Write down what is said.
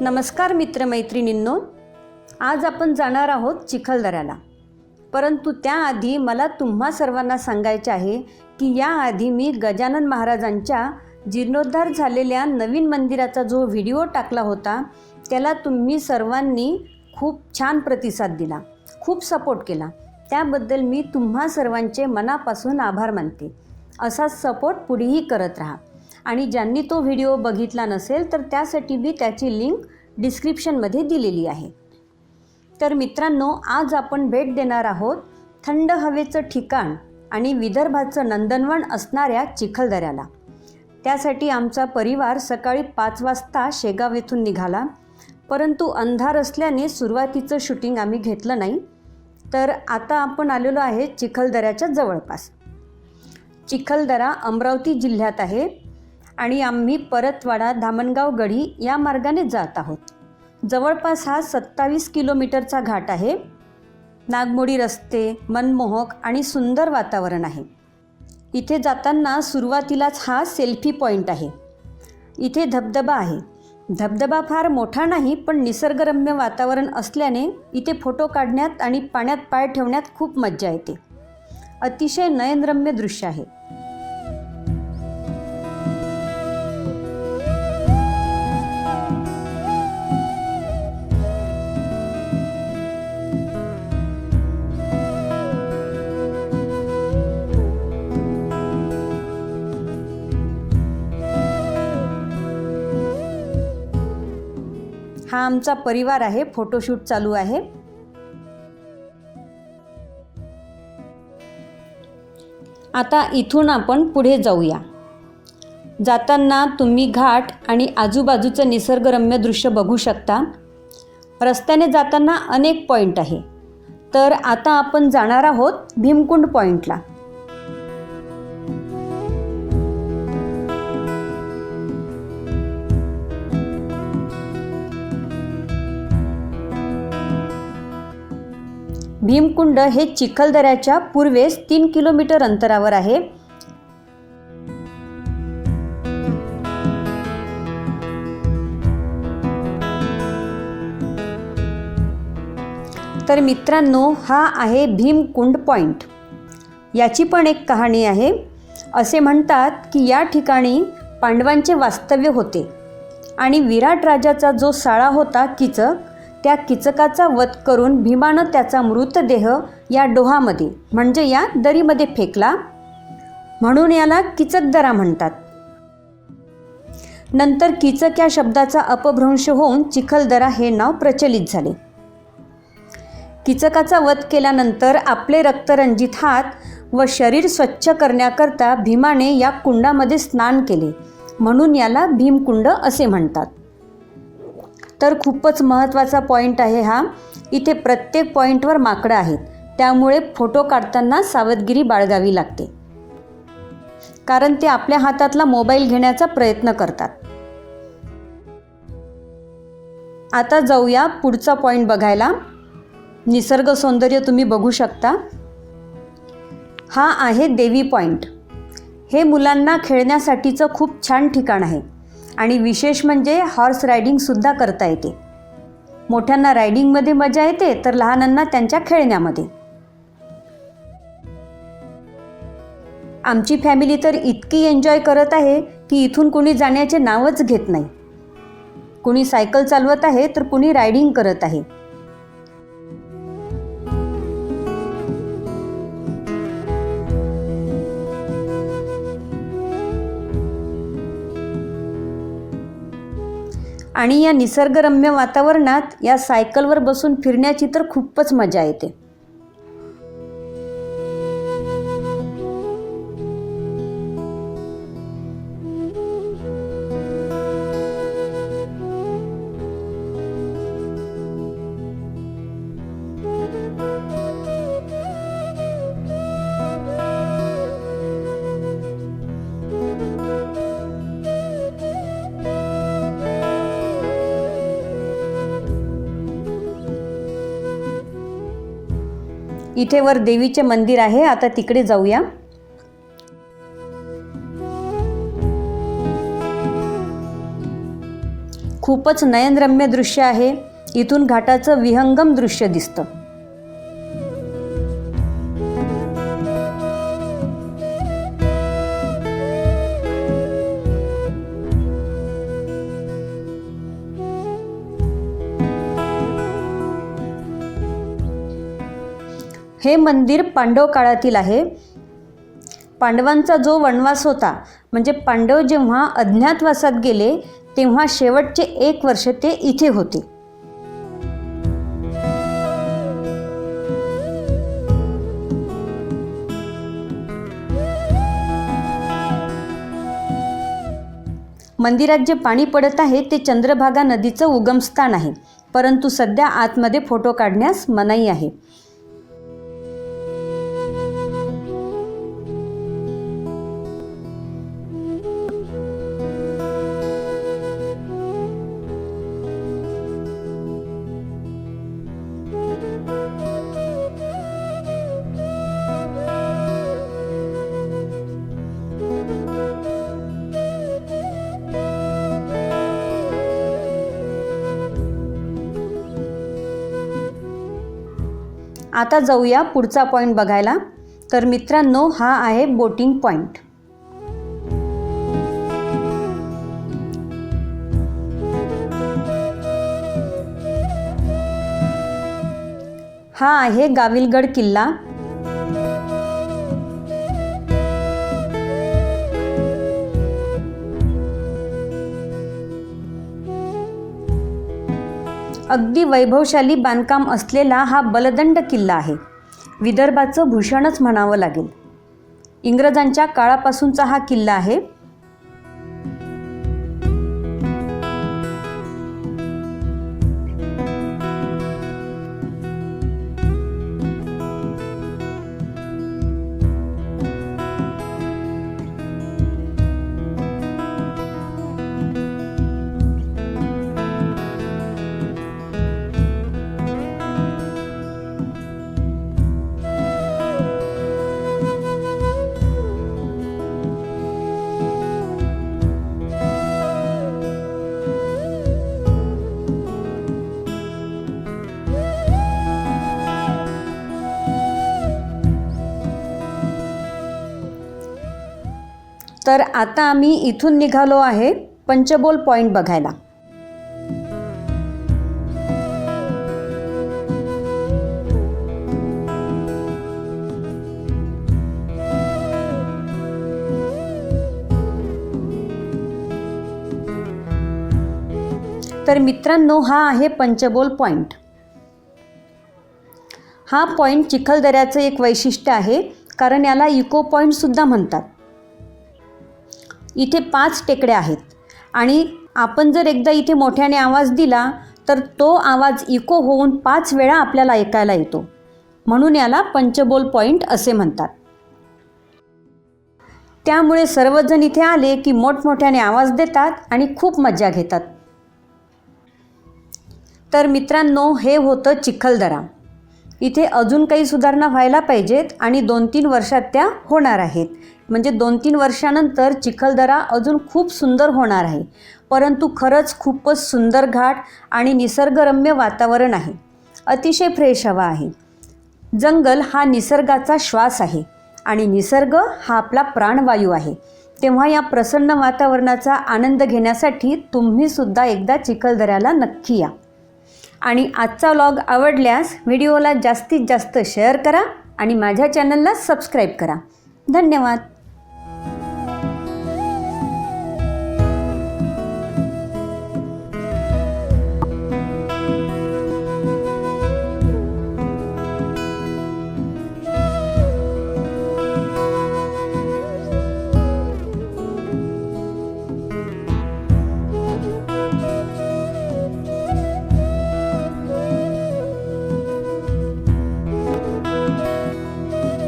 नमस्कार मित्रमैत्रिणींनो आज आपण जाणार आहोत चिखलदऱ्याला. परंतु त्याआधी मला तुम्हा सर्वांना सांगायचे आहे की याआधी मी गजानन महाराजांच्या जीर्णोद्धार झालेल्या नवीन मंदिराचा जो व्हिडिओ टाकला होता त्याला तुम्ही सर्वांनी खूप छान प्रतिसाद दिला खूप सपोर्ट केला. त्याबद्दल मी तुम्हा सर्वांचे मनापासून आभार मानते. असा सपोर्ट पुढेही करत राहा. आणि ज्यांनी तो व्हिडिओ बघितला नसेल तर त्यासाठी मी त्याची लिंक डिस्क्रिप्शनमध्ये दिलेली आहे. तर मित्रांनो आज आपण भेट देणार आहोत थंड हवेचं ठिकाण आणि विदर्भाचं नंदनवन असणाऱ्या चिखलदऱ्याला. त्यासाठी आमचा परिवार सकाळी पाच वाजता शेगाव येथून निघाला. परंतु अंधार असल्याने सुरुवातीचं शूटिंग आम्ही घेतलं नाही. तर आता आपण आलेलो आहे चिखलदऱ्याच्या जवळपास. चिखलदरा अमरावती जिल्ह्यात आहे. आणि आम्ही परतवाडा धामणगाव गढी या मार्गाने जात आहोत. जवळपास हा सत्तावीस किलोमीटरचा घाट आहे. नागमोडी रस्ते मनमोहक आणि सुंदर वातावरण आहे. इथे जाताना सुरुवातीलाच हा सेल्फी पॉईंट आहे. इथे धबधबा आहे. धबधबा फार मोठा नाही पण निसर्गरम्य वातावरण असल्याने इथे फोटो काढण्यात आणि पाण्यात पाय ठेवण्यात खूप मज्जा येते. अतिशय नयनरम्य दृश्य आहे. हा आमचा परिवार आहे. फोटोशूट चालू आहे. आता इथून आपण पुढे जाऊया. जाताना तुम्ही घाट आणि आजूबाजूचं निसर्गरम्य दृश्य बघू शकता. रस्त्याने जाताना अनेक पॉईंट आहे. तर आता आपण जाणार आहोत भीमकुंड पॉईंटला भीमकुंड हे चिखलदऱ्याच्या पूर्वेस तीन किलोमीटर अंतरावर आहे. तर मित्रांनो हा आहे भीमकुंड पॉईंट याची पण एक कहाणी आहे. असे म्हणतात की या ठिकाणी पांडवांचे वास्तव्य होते आणि विराट राजाचा जो साळा होता किचक त्या किचकाचा वध करून भीमानं त्याचा मृतदेह या डोहामध्ये म्हणजे या दरीमध्ये फेकला? म्हणून याला किचकदरा म्हणतात. नंतर किचक या शब्दाचा अपभ्रंश होऊन चिखलदरा हे नाव प्रचलित झाले. किचकाचा वध केल्यानंतर आपले रक्तरंजित हात व शरीर स्वच्छ करण्याकरता भीमाने या कुंडामध्ये स्नान केले म्हणून याला भीमकुंड असे म्हणतात. तर खूपच महत्त्वाचा पॉईंट आहे हा. इथे प्रत्येक पॉईंटवर माकडं आहेत. त्यामुळे फोटो काढताना सावधगिरी बाळगावी लागते. कारण ते आपल्या हातातला मोबाईल घेण्याचा प्रयत्न करतात. आता जाऊया पुढचा पॉईंट बघायला. निसर्ग सौंदर्य तुम्ही बघू शकता. हा आहे देवी पॉईंट हे मुलांना खेळण्यासाठीचं खूप छान ठिकाण आहे. आणि विशेष म्हणजे हॉर्स रायडिंगसुद्धा करता येते. मोठ्यांना रायडिंगमध्ये मजा येते तर लहानांना त्यांच्या खेळण्यामध्ये. आमची फॅमिली तर इतकी एन्जॉय करत आहे की इथून कुणी जाण्याचे नावच घेत नाही. कुणी सायकल चालवत आहे तर कुणी रायडिंग करत आहे. आणि या निसर्गरम्य वातावरणात या सायकलवर बसून फिरण्याची तर खूपच मजा येते. इथे वर देवीचे मंदिर आहे. आता तिकडे जाऊया. खूपच नयनरम्य दृश्य आहे. इथून घाटाचं विहंगम दृश्य दिसतं. हे मंदिर पांडव काळातील आहे. पांडवांचा जो वनवास होता म्हणजे पांडव जेव्हा अज्ञातवासात गेले तेव्हा शेवटचे एक वर्ष ते इथे होते. मंदिरात जे पाणी पडत आहे ते चंद्रभागा नदीचं उगमस्थान आहे. परंतु सध्या आतमध्ये फोटो काढण्यास मनाई आहे. आता जाऊया पुढचा पॉईंट बघायला. तर मित्रांनो हा आहे बोटिंग पॉईंट हा आहे गाविलगड किल्ला. अगदी वैभवशाली बांधकाम असलेला हा बलदंड किल्ला आहे. विदर्भाचं भूषणच म्हणावं लागेल. इंग्रजांच्या काळापासूनचा हा किल्ला आहे. तर आता आम्ही इथून निघालो आहे पंचबोल पॉईंट बघायला. तर मित्रांनो हा आहे पंचबोल पॉईंट हा पॉईंट चिखलदऱ्याचं एक वैशिष्ट्य आहे कारण याला इको पॉईंटसुद्धा म्हणतात. इथे पाच टेकड्या आहेत. आणि आपण जर एकदा इथे मोठ्याने आवाज दिला तर तो आवाज इको होऊन पाच वेळा आपल्याला ऐकायला येतो. म्हणून याला पंचबोल पॉईंट असे म्हणतात. त्यामुळे सर्वजण इथे आले की मोठमोठ्याने आवाज देतात आणि खूप मजा घेतात. तर मित्रांनो हे होतं चिखलदरा. इथे अजून काही सुधारणा व्हायला पाहिजेत आणि दोन तीन वर्षात त्या होणार आहेत. म्हणजे दोन तीन वर्षानंतर चिखलदरा अजून खूप सुंदर होणार आहे. परंतु खरंच खूपच सुंदर घाट आणि निसर्गरम्य वातावरण आहे. अतिशय फ्रेश हवा आहे. जंगल हा निसर्गाचा श्वास आहे आणि निसर्ग हा आपला प्राणवायू आहे. तेव्हा या प्रसन्न वातावरणाचा आनंद घेण्यासाठी तुम्हीसुद्धा एकदा चिखलदऱ्याला नक्की या. आणि आजचा व्लॉग आवडल्यास व्हिडिओला जास्तीत जास्त शेअर करा आणि माझ्या चॅनलला सबस्क्राईब करा. धन्यवाद.